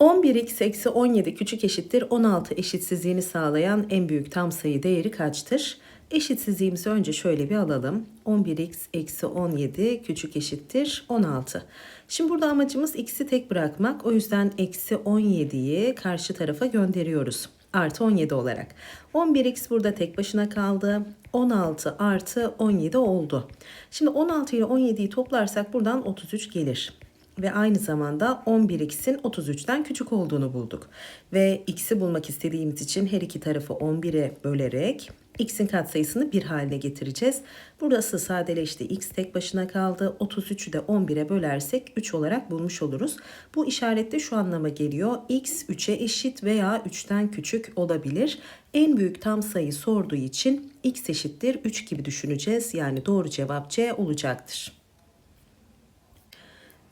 11x eksi 17 küçük eşittir 16 eşitsizliğini sağlayan en büyük tam sayı değeri kaçtır? Eşitsizliğimizi önce şöyle bir alalım. 11x eksi 17 küçük eşittir 16. Şimdi burada amacımız x'i tek bırakmak. O yüzden eksi 17'yi karşı tarafa gönderiyoruz. Artı 17 olarak. 11x burada tek başına kaldı. 16 artı 17 oldu. Şimdi 16 ile 17'yi toplarsak buradan 33 gelir ve aynı zamanda 11x'in 33'ten küçük olduğunu bulduk. Ve x'i bulmak istediğimiz için her iki tarafı 11'e bölerek x'in katsayısını 1 haline getireceğiz. Burası sadeleşti. x tek başına kaldı. 33'ü de 11'e bölersek 3 olarak bulmuş oluruz. Bu işarette şu anlama geliyor. x 3'e eşit veya 3'ten küçük olabilir. En büyük tam sayı sorduğu için x eşittir 3 gibi düşüneceğiz. Yani doğru cevap C olacaktır.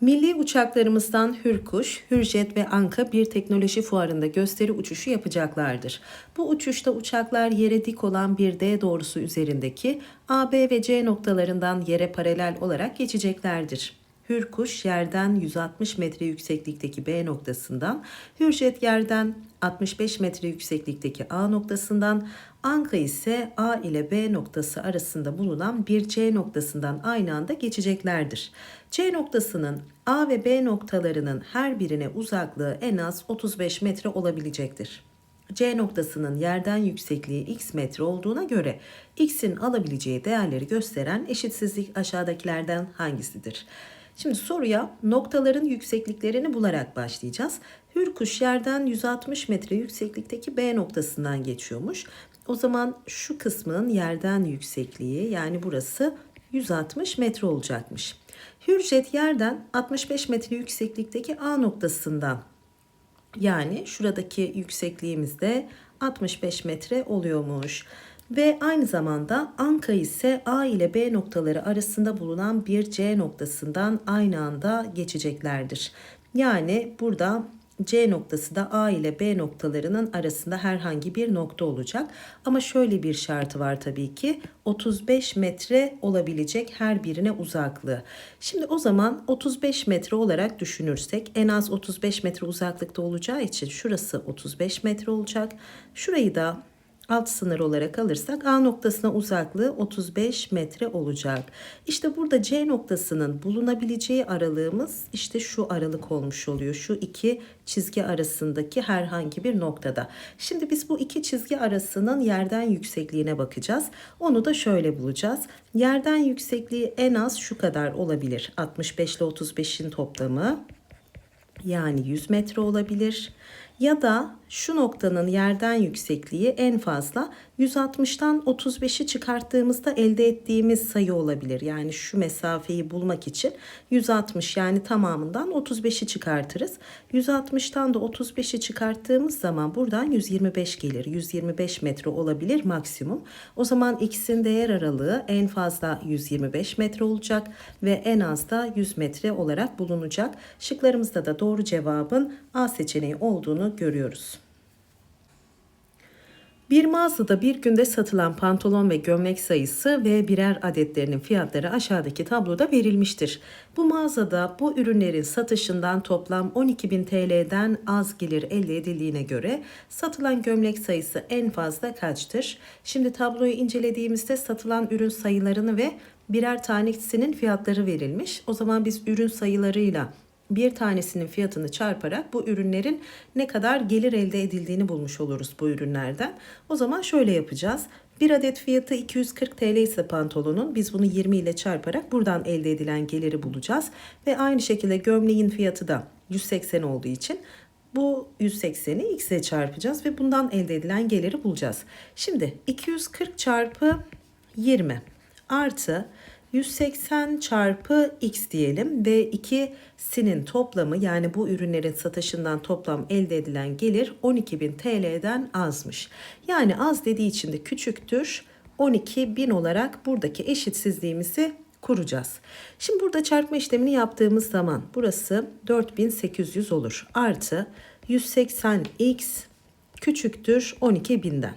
Milli uçaklarımızdan Hürkuş, Hürjet ve Anka bir teknoloji fuarında gösteri uçuşu yapacaklardır. Bu uçuşta uçaklar yere dik olan bir D doğrusu üzerindeki A, B ve C noktalarından yere paralel olarak geçeceklerdir. Hürkuş yerden 160 metre yükseklikteki B noktasından, Hürjet yerden 65 metre yükseklikteki A noktasından, Anka ise A ile B noktası arasında bulunan bir C noktasından aynı anda geçeceklerdir. C noktasının A ve B noktalarının her birine uzaklığı en az 35 metre olabilecektir. C noktasının yerden yüksekliği x metre olduğuna göre x'in alabileceği değerleri gösteren eşitsizlik aşağıdakilerden hangisidir? Şimdi soruya noktaların yüksekliklerini bularak başlayacağız. Hürkuş yerden 160 metre yükseklikteki B noktasından geçiyormuş. O zaman şu kısmın yerden yüksekliği yani burası 160 metre olacakmış. Hürjet yerden 65 metre yükseklikteki A noktasından yani şuradaki yüksekliğimiz de 65 metre oluyormuş. Ve aynı zamanda Anka ise A ile B noktaları arasında bulunan bir C noktasından aynı anda geçeceklerdir. Yani burada C noktası da A ile B noktalarının arasında herhangi bir nokta olacak. Ama şöyle bir şartı var tabii ki 35 metre olabilecek her birine uzaklığı. Şimdi o zaman 35 metre olarak düşünürsek en az 35 metre uzaklıkta olacağı için şurası 35 metre olacak. Şurayı da alt sınır olarak alırsak A noktasına uzaklığı 35 metre olacak. İşte burada C noktasının bulunabileceği aralığımız işte şu aralık olmuş oluyor. Şu iki çizgi arasındaki herhangi bir noktada. Şimdi biz bu iki çizgi arasının yerden yüksekliğine bakacağız. Onu da şöyle bulacağız. Yerden yüksekliği en az şu kadar olabilir. 65 ile 35'in toplamı yani 100 metre olabilir. Ya da şu noktanın yerden yüksekliği en fazla 160'tan 35'i çıkarttığımızda elde ettiğimiz sayı olabilir. Yani şu mesafeyi bulmak için 160 yani tamamından 35'i çıkartırız. 160'tan da 35'i çıkarttığımız zaman buradan 125 gelir. 125 metre olabilir maksimum. O zaman x'in değer aralığı en fazla 125 metre olacak ve en az da 100 metre olarak bulunacak. Şıklarımızda da doğru cevabın A seçeneği olduğunu görüyoruz. Bir mağazada bir günde satılan pantolon ve gömlek sayısı ve birer adetlerinin fiyatları aşağıdaki tabloda verilmiştir. Bu mağazada bu ürünlerin satışından toplam 12.000 TL'den az gelir elde edildiğine göre satılan gömlek sayısı en fazla kaçtır? Şimdi tabloyu incelediğimizde satılan ürün sayılarını ve birer tanesinin fiyatları verilmiş. O zaman biz ürün sayılarıyla bir tanesinin fiyatını çarparak bu ürünlerin ne kadar gelir elde edildiğini bulmuş oluruz bu ürünlerden. O zaman şöyle yapacağız. Bir adet fiyatı 240 TL ise pantolonun biz bunu 20 ile çarparak buradan elde edilen geliri bulacağız. Ve aynı şekilde gömleğin fiyatı da 180 olduğu için bu 180'i x ile çarpacağız ve bundan elde edilen geliri bulacağız. Şimdi 240 çarpı 20 artı 180 çarpı x diyelim ve ikisinin toplamı yani bu ürünlerin satışından toplam elde edilen gelir 12.000 TL'den azmış. Yani az dediği için de küçüktür 12.000 olarak buradaki eşitsizliğimizi kuracağız. Şimdi burada çarpma işlemini yaptığımız zaman burası 4800 olur. Artı 180x küçüktür 12.000'den.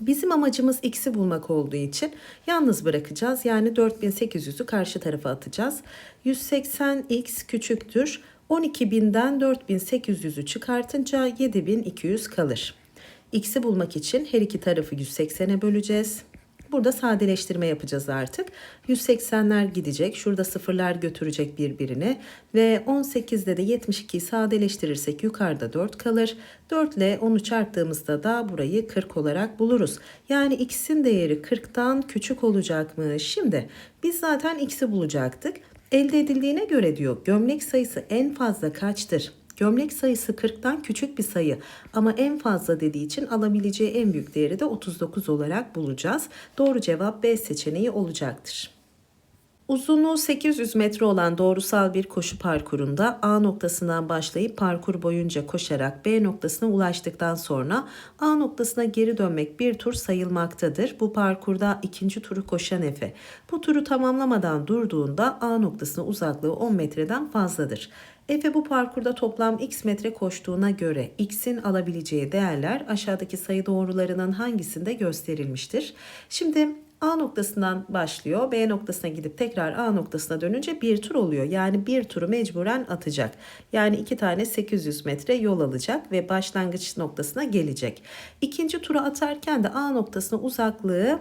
Bizim amacımız x'i bulmak olduğu için yalnız bırakacağız. Yani 4800'ü karşı tarafa atacağız. 180x küçüktür 12.000'den 4.800'ü çıkartınca 7.200 kalır. X'i bulmak için her iki tarafı 180'e böleceğiz. Burada sadeleştirme yapacağız artık. 180'ler gidecek. Şurada sıfırlar götürecek birbirini. Ve 18'de de 72'yi sadeleştirirsek yukarıda 4 kalır. 4 ile 10'u çarptığımızda da burayı 40 olarak buluruz. Yani x'in değeri 40'tan küçük olacak mı? Şimdi biz zaten x'i bulacaktık. Elde edildiğine göre diyor gömlek sayısı en fazla kaçtır? Gömlek sayısı 40'tan küçük bir sayı ama en fazla dediği için alabileceği en büyük değeri de 39 olarak bulacağız. Doğru cevap B seçeneği olacaktır. Uzunluğu 800 metre olan doğrusal bir koşu parkurunda A noktasından başlayıp parkur boyunca koşarak B noktasına ulaştıktan sonra A noktasına geri dönmek bir tur sayılmaktadır. Bu parkurda ikinci turu koşan Efe. Bu turu tamamlamadan durduğunda A noktasına uzaklığı 10 metreden fazladır. Efe bu parkurda toplam x metre koştuğuna göre x'in alabileceği değerler aşağıdaki sayı doğrularının hangisinde gösterilmiştir? Şimdi A noktasından başlıyor. B noktasına gidip tekrar A noktasına dönünce bir tur oluyor. Yani bir turu mecburen atacak. Yani iki tane 800 metre yol alacak ve başlangıç noktasına gelecek. İkinci turu atarken de A noktasına uzaklığı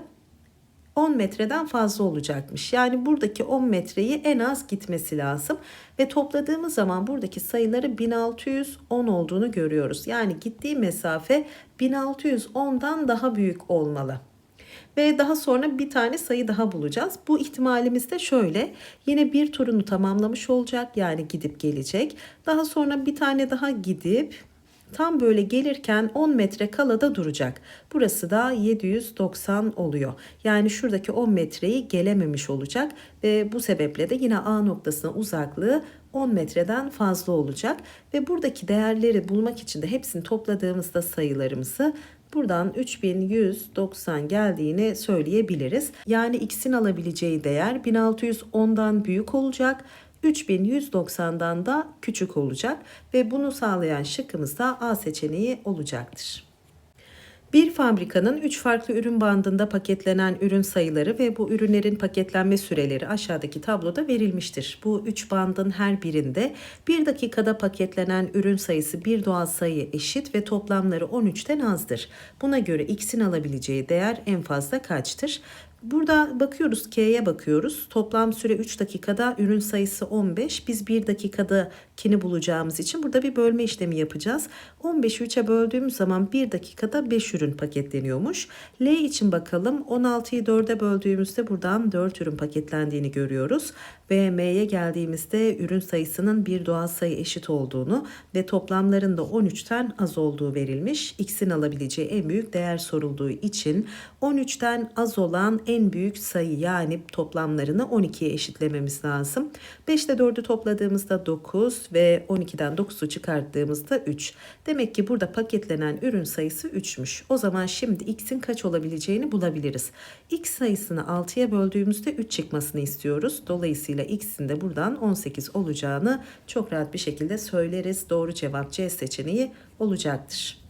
10 metreden fazla olacakmış. Yani buradaki 10 metreyi en az gitmesi lazım. Ve topladığımız zaman buradaki sayıları 1610 olduğunu görüyoruz. Yani gittiği mesafe 1610'dan daha büyük olmalı. Ve daha sonra bir tane sayı daha bulacağız. Bu ihtimalimiz de şöyle. Yine bir turunu tamamlamış olacak. Yani gidip gelecek. Daha sonra bir tane daha gidip tam böyle gelirken 10 metre kalada duracak. Burası da 790 oluyor. Yani şuradaki 10 metreyi gelememiş olacak ve bu sebeple de yine A noktasına uzaklığı 10 metreden fazla olacak ve buradaki değerleri bulmak için de hepsini topladığımızda sayılarımızı buradan 3190 geldiğini söyleyebiliriz. Yani x'in alabileceği değer 1610'dan büyük olacak. 3190'dan da küçük olacak ve bunu sağlayan şıkkımız da A seçeneği olacaktır. Bir fabrikanın 3 farklı ürün bandında paketlenen ürün sayıları ve bu ürünlerin paketlenme süreleri aşağıdaki tabloda verilmiştir. Bu 3 bandın her birinde 1 dakikada paketlenen ürün sayısı bir doğal sayı eşit ve toplamları 13'ten azdır. Buna göre x'in alabileceği değer en fazla kaçtır? Burada bakıyoruz K'ye bakıyoruz. Toplam süre 3 dakikada ürün sayısı 15. Biz 1 dakikada kini bulacağımız için burada bir bölme işlemi yapacağız. 15'i 3'e böldüğümüz zaman 1 dakikada 5 ürün paketleniyormuş. L için bakalım 16'yı 4'e böldüğümüzde buradan 4 ürün paketlendiğini görüyoruz. Ve M'ye geldiğimizde ürün sayısının bir doğal sayı eşit olduğunu ve toplamların da 13'ten az olduğu verilmiş. X'in alabileceği en büyük değer sorulduğu için 13'ten az olan en büyük sayı yani toplamlarını 12'ye eşitlememiz lazım. 5 ile 4'ü topladığımızda 9 ve 12'den 9'u çıkarttığımızda 3. Demek ki burada paketlenen ürün sayısı 3'müş. O zaman şimdi x'in kaç olabileceğini bulabiliriz. x sayısını 6'ya böldüğümüzde 3 çıkmasını istiyoruz. Dolayısıyla x'in de buradan 18 olacağını çok rahat bir şekilde söyleriz. Doğru cevap C seçeneği olacaktır.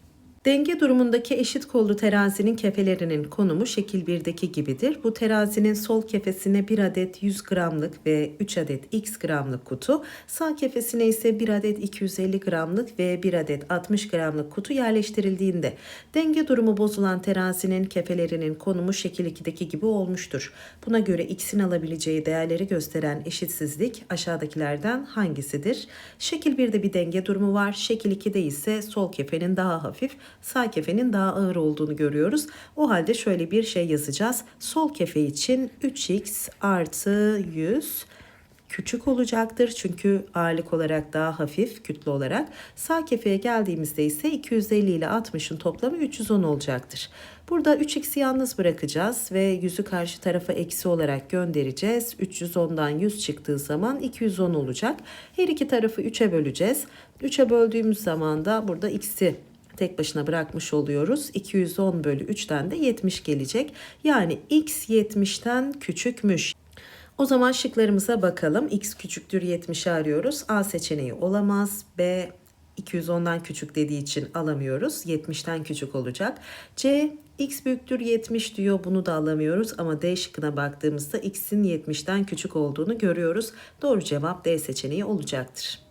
Denge durumundaki eşit kollu terazinin kefelerinin konumu şekil 1'deki gibidir. Bu terazinin sol kefesine 1 adet 100 gramlık ve 3 adet x gramlık kutu, sağ kefesine ise 1 adet 250 gramlık ve 1 adet 60 gramlık kutu yerleştirildiğinde denge durumu bozulan terazinin kefelerinin konumu şekil 2'deki gibi olmuştur. Buna göre x'in alabileceği değerleri gösteren eşitsizlik aşağıdakilerden hangisidir? Şekil 1'de bir denge durumu var. Şekil 2'de ise sol kefenin daha hafif, sağ kefenin daha ağır olduğunu görüyoruz. O halde şöyle bir şey yazacağız. Sol kefe için 3x artı 100 küçük olacaktır. Çünkü ağırlık olarak daha hafif kütle olarak. Sağ kefeye geldiğimizde ise 250 ile 60'ın toplamı 310 olacaktır. Burada 3x'i yalnız bırakacağız ve yüzü karşı tarafa eksi olarak göndereceğiz. 310'dan 100 çıktığı zaman 210 olacak. Her iki tarafı 3'e böleceğiz. 3'e böldüğümüz zaman da burada x'i tek başına bırakmış oluyoruz. 210 bölü 3'ten de 70 gelecek. Yani x 70'ten küçükmüş. O zaman şıklarımıza bakalım. X küçüktür 70'i arıyoruz. A seçeneği olamaz. B 210'dan küçük dediği için alamıyoruz. 70'ten küçük olacak. C x büyüktür 70 diyor. Bunu da alamıyoruz ama D şıkkına baktığımızda x'in 70'ten küçük olduğunu görüyoruz. Doğru cevap D seçeneği olacaktır.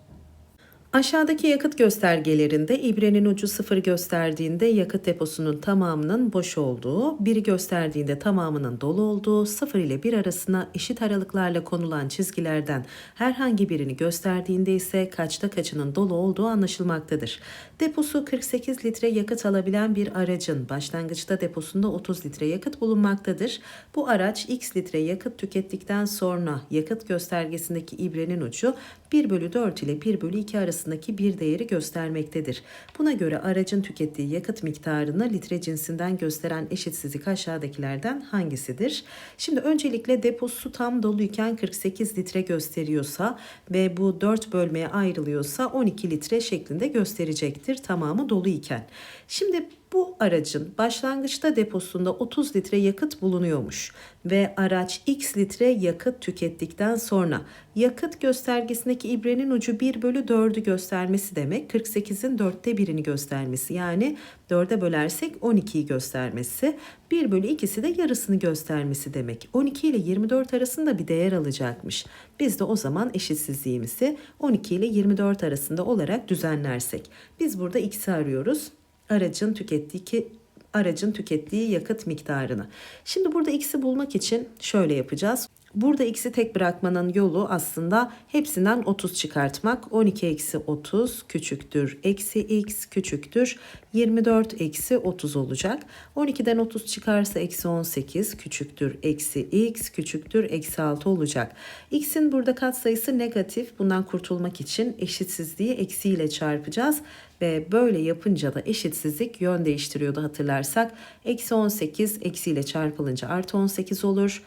Aşağıdaki yakıt göstergelerinde ibrenin ucu sıfır gösterdiğinde yakıt deposunun tamamının boş olduğu, biri gösterdiğinde tamamının dolu olduğu, sıfır ile bir arasına eşit aralıklarla konulan çizgilerden herhangi birini gösterdiğinde ise kaçta kaçının dolu olduğu anlaşılmaktadır. Deposu 48 litre yakıt alabilen bir aracın başlangıçta deposunda 30 litre yakıt bulunmaktadır. Bu araç x litre yakıt tükettikten sonra yakıt göstergesindeki ibrenin ucu 1 bölü 4 ile 1 bölü 2 arasındaki bir değeri göstermektedir. Buna göre aracın tükettiği yakıt miktarını litre cinsinden gösteren eşitsizlik aşağıdakilerden hangisidir? Şimdi öncelikle deposu tam doluyken 48 litre gösteriyorsa ve bu 4 bölmeye ayrılıyorsa 12 litre şeklinde gösterecektir tamamı dolu iken. Şimdi bu aracın başlangıçta deposunda 30 litre yakıt bulunuyormuş ve araç x litre yakıt tükettikten sonra yakıt göstergesindeki ibrenin ucu 1 bölü 4'ü göstermesi demek 48'in 4'te birini göstermesi. Yani 4'e bölersek 12'yi göstermesi 1 bölü 2'si de yarısını göstermesi demek. 12 ile 24 arasında bir değer alacakmış. Biz de o zaman eşitsizliğimizi 12 ile 24 arasında olarak düzenlersek. Biz burada x'i arıyoruz aracın tükettiği ki aracın tükettiği yakıt miktarını. Şimdi burada x'i bulmak için şöyle yapacağız. Burada x'i tek bırakmanın yolu aslında hepsinden 30 çıkartmak. 12 eksi 30 küçüktür. Eksi x küçüktür. 24 eksi 30 olacak. 12'den 30 çıkarsa eksi 18 küçüktür. Eksi x küçüktür. Eksi 6 olacak. x'in burada katsayısı negatif. Bundan kurtulmak için eşitsizliği eksiyle çarpacağız. Ve böyle yapınca da eşitsizlik yön değiştiriyordu hatırlarsak. Eksi 18 eksiyle çarpılınca artı 18 olur.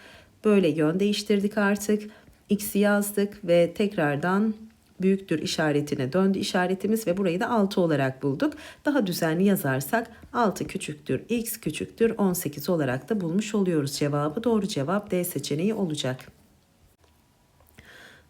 Böyle yön değiştirdik artık. X'i yazdık ve tekrardan büyüktür işaretine döndü işaretimiz ve burayı da 6 olarak bulduk. Daha düzenli yazarsak 6 küçüktür x küçüktür 18 olarak da bulmuş oluyoruz cevabı. Doğru cevap D seçeneği olacak.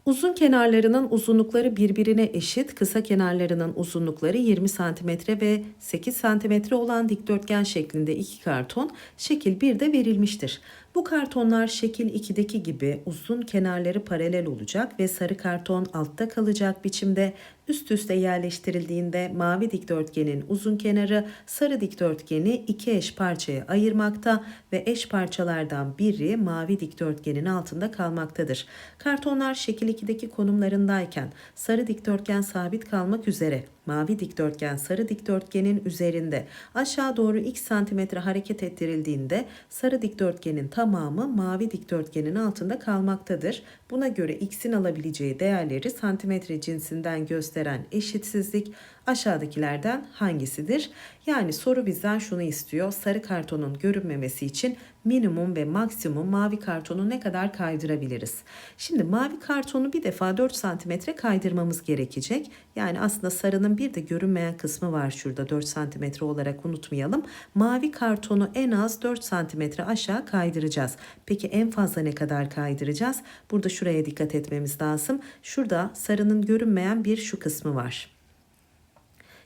Uzun kenarlarının uzunlukları birbirine eşit, kısa kenarlarının uzunlukları 20 cm ve 8 cm olan dikdörtgen şeklinde iki karton şekil 1'de verilmiştir. Bu kartonlar şekil 2'deki gibi uzun kenarları paralel olacak ve sarı karton altta kalacak biçimde üst üste yerleştirildiğinde mavi dikdörtgenin uzun kenarı sarı dikdörtgeni iki eş parçaya ayırmakta ve eş parçalardan biri mavi dikdörtgenin altında kalmaktadır. Kartonlar şekil 2'deki konumlarındayken sarı dikdörtgen sabit kalmak üzere mavi dikdörtgen sarı dikdörtgenin üzerinde aşağı doğru x santimetre hareket ettirildiğinde sarı dikdörtgenin tamamı mavi dikdörtgenin altında kalmaktadır. Buna göre x'in alabileceği değerleri santimetre cinsinden gösteren eşitsizlik aşağıdakilerden hangisidir? Yani soru bizden şunu istiyor. Sarı kartonun görünmemesi için minimum ve maksimum mavi kartonu ne kadar kaydırabiliriz? Şimdi mavi kartonu bir defa 4 santimetre kaydırmamız gerekecek. Yani aslında sarının bir de görünmeyen kısmı var şurada 4 santimetre olarak unutmayalım. Mavi kartonu en az 4 santimetre aşağı kaydıracağız. Peki en fazla ne kadar kaydıracağız? Burada şuraya dikkat etmemiz lazım. Şurada sarının görünmeyen bir şu kısmı var.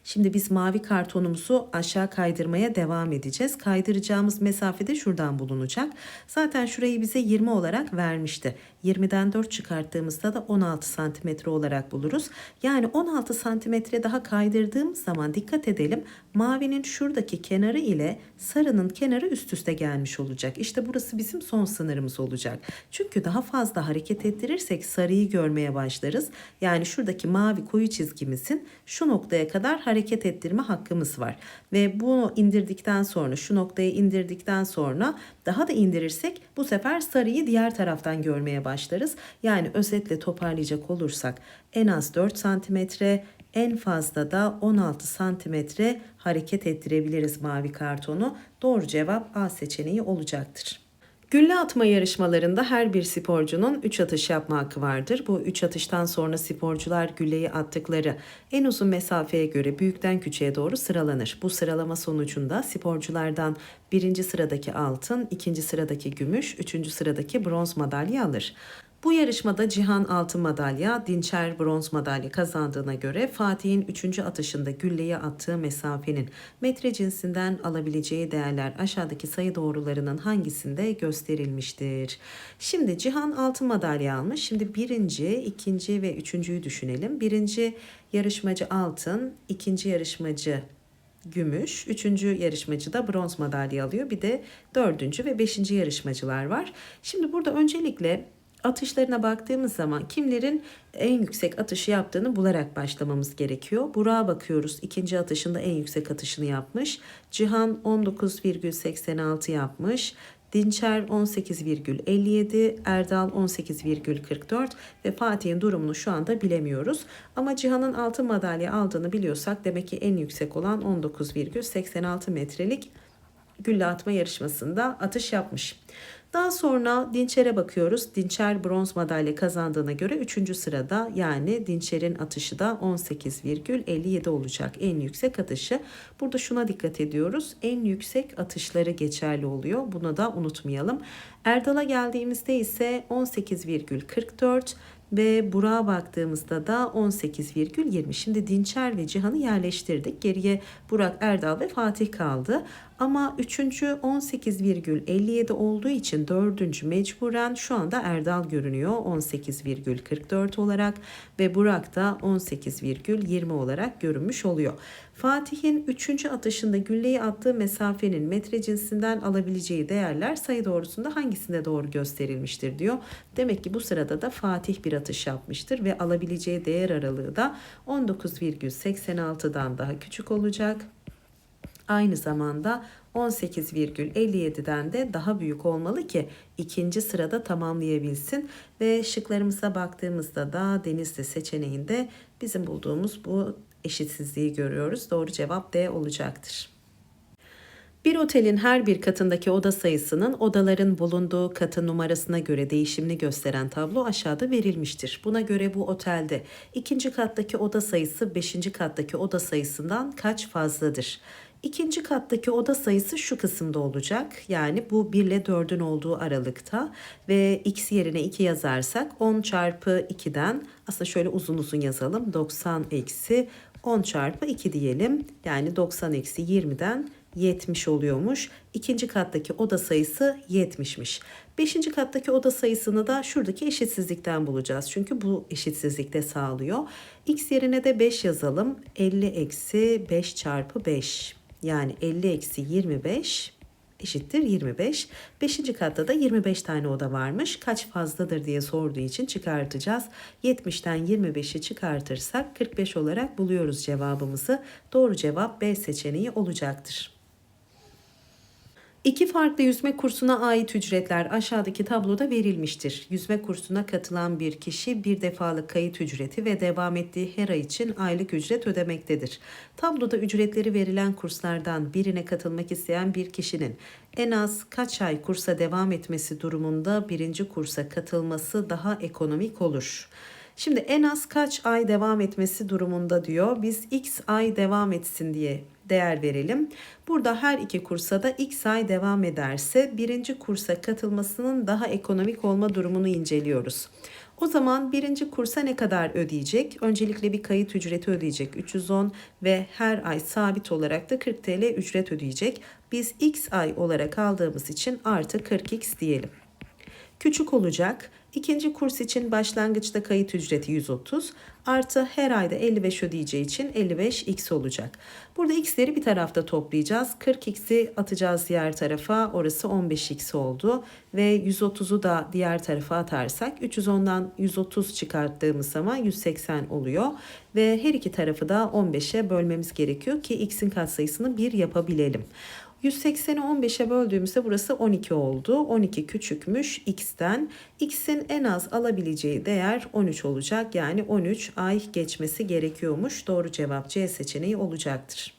Şimdi biz mavi kartonumuzu aşağı kaydırmaya devam edeceğiz. Kaydıracağımız mesafe de şuradan bulunacak. Zaten şurayı bize 20 olarak vermişti. 20'den 4 çıkarttığımızda da 16 santimetre olarak buluruz. Yani 16 santimetre daha kaydırdığımız zaman dikkat edelim. Mavinin şuradaki kenarı ile sarının kenarı üst üste gelmiş olacak. İşte burası bizim son sınırımız olacak. Çünkü daha fazla hareket ettirirsek sarıyı görmeye başlarız. Yani şuradaki mavi koyu çizgimizin şu noktaya kadar hareket ettirme hakkımız var. Ve bunu indirdikten sonra şu noktaya indirdikten sonra daha da indirirsek bu sefer sarıyı diğer taraftan görmeye başlarız. Yani özetle toparlayacak olursak en az 4 santimetre en fazla da 16 santimetre hareket ettirebiliriz mavi kartonu. Doğru cevap A seçeneği olacaktır. Gülle atma yarışmalarında her bir sporcunun 3 atış yapma hakkı vardır. Bu 3 atıştan sonra sporcular gülleyi attıkları en uzun mesafeye göre büyükten küçüğe doğru sıralanır. Bu sıralama sonucunda sporculardan birinci sıradaki altın, ikinci sıradaki gümüş, üçüncü sıradaki bronz madalya alır. Bu yarışmada Cihan altın madalya, Dinçer bronz madalya kazandığına göre Fatih'in 3. atışında gülleye attığı mesafenin metre cinsinden alabileceği değerler aşağıdaki sayı doğrularının hangisinde gösterilmiştir? Şimdi Cihan altın madalya almış. Şimdi birinci, ikinci ve üçüncüyü düşünelim. Birinci yarışmacı altın, ikinci yarışmacı gümüş, üçüncü yarışmacı da bronz madalya alıyor. Bir de dördüncü ve beşinci yarışmacılar var. Şimdi burada öncelikle atışlarına baktığımız zaman kimlerin en yüksek atışı yaptığını bularak başlamamız gerekiyor. Burak'a bakıyoruz. İkinci atışında en yüksek atışını yapmış. Cihan 19,86 yapmış. Dinçer 18,57, Erdal 18,44 ve Fatih'in durumunu şu anda bilemiyoruz. Ama Cihan'ın altın madalya aldığını biliyorsak demek ki en yüksek olan 19,86 metrelik gülle atma yarışmasında atış yapmış. Daha sonra Dinçer'e bakıyoruz. Dinçer bronz madalya kazandığına göre 3. sırada yani Dinçer'in atışı da 18,57 olacak. En yüksek atışı. Burada şuna dikkat ediyoruz. En yüksek atışları geçerli oluyor. Bunu da unutmayalım. Erdal'a geldiğimizde ise 18,44 ve Burak'a baktığımızda da 18,20. Şimdi Dinçer ve Cihan'ı yerleştirdik. Geriye Burak, Erdal ve Fatih kaldı. Ama üçüncü 18,57 olduğu için dördüncü mecburen şu anda Erdal görünüyor 18,44 olarak ve Burak da 18,20 olarak görünmüş oluyor. Fatih'in üçüncü atışında gülleyi attığı mesafenin metre cinsinden alabileceği değerler sayı doğrusunda hangisinde doğru gösterilmiştir diyor. Demek ki bu sırada da Fatih bir atış yapmıştır ve alabileceği değer aralığı da 19,86'dan daha küçük olacak. Aynı zamanda 18,57'den de daha büyük olmalı ki ikinci sırada tamamlayabilsin. Ve şıklarımıza baktığımızda da Denizli seçeneğinde bizim bulduğumuz bu eşitsizliği görüyoruz. Doğru cevap D olacaktır. Bir otelin her bir katındaki oda sayısının odaların bulunduğu katın numarasına göre değişimini gösteren tablo aşağıda verilmiştir. Buna göre bu otelde ikinci kattaki oda sayısı beşinci kattaki oda sayısından kaç fazladır? İkinci kattaki oda sayısı şu kısımda olacak. Yani bu 1 ile 4'ün olduğu aralıkta ve x yerine 2 yazarsak 10 çarpı 2'den aslında şöyle uzun uzun yazalım. 90 eksi 10 çarpı 2 diyelim. Yani 90 eksi 20'den 70 oluyormuş. İkinci kattaki oda sayısı 70'miş. Beşinci kattaki oda sayısını da şuradaki eşitsizlikten bulacağız. Çünkü bu eşitsizlikte sağlıyor. X yerine de 5 yazalım. 50 eksi 5 çarpı 5. Yani 50 eksi 25 eşittir 25. Beşinci katta da 25 tane oda varmış. Kaç fazladır diye sorduğu için çıkartacağız. 70'ten 25'i çıkartırsak 45 olarak buluyoruz cevabımızı. Doğru cevap B seçeneği olacaktır. İki farklı yüzme kursuna ait ücretler aşağıdaki tabloda verilmiştir. Yüzme kursuna katılan bir kişi bir defalık kayıt ücreti ve devam ettiği her ay için aylık ücret ödemektedir. Tabloda ücretleri verilen kurslardan birine katılmak isteyen bir kişinin en az kaç ay kursa devam etmesi durumunda birinci kursa katılması daha ekonomik olur. Şimdi en az kaç ay devam etmesi durumunda diyor. Biz x ay devam etsin diye değer verelim. Burada her iki kursa da x ay devam ederse birinci kursa katılmasının daha ekonomik olma durumunu inceliyoruz. O zaman birinci kursa ne kadar ödeyecek? Öncelikle bir kayıt ücreti ödeyecek 310 ve her ay sabit olarak da 40 TL ücret ödeyecek. Biz x ay olarak aldığımız için artı 40x diyelim. Küçük olacak. İkinci kurs için başlangıçta kayıt ücreti 130 artı her ayda 55 ödeyeceği için 55x olacak. Burada x'leri bir tarafta toplayacağız. 40x'i atacağız diğer tarafa. Orası 15x oldu. Ve 130'u da diğer tarafa atarsak 310'dan 130 çıkarttığımız zaman 180 oluyor. Ve her iki tarafı da 15'e bölmemiz gerekiyor ki x'in katsayısını 1 yapabilelim. 180'i 15'e böldüğümüzde burası 12 oldu. 12 küçükmüş x'ten. x'in en az alabileceği değer 13 olacak. Yani 13 ay geçmesi gerekiyormuş. Doğru cevap C seçeneği olacaktır.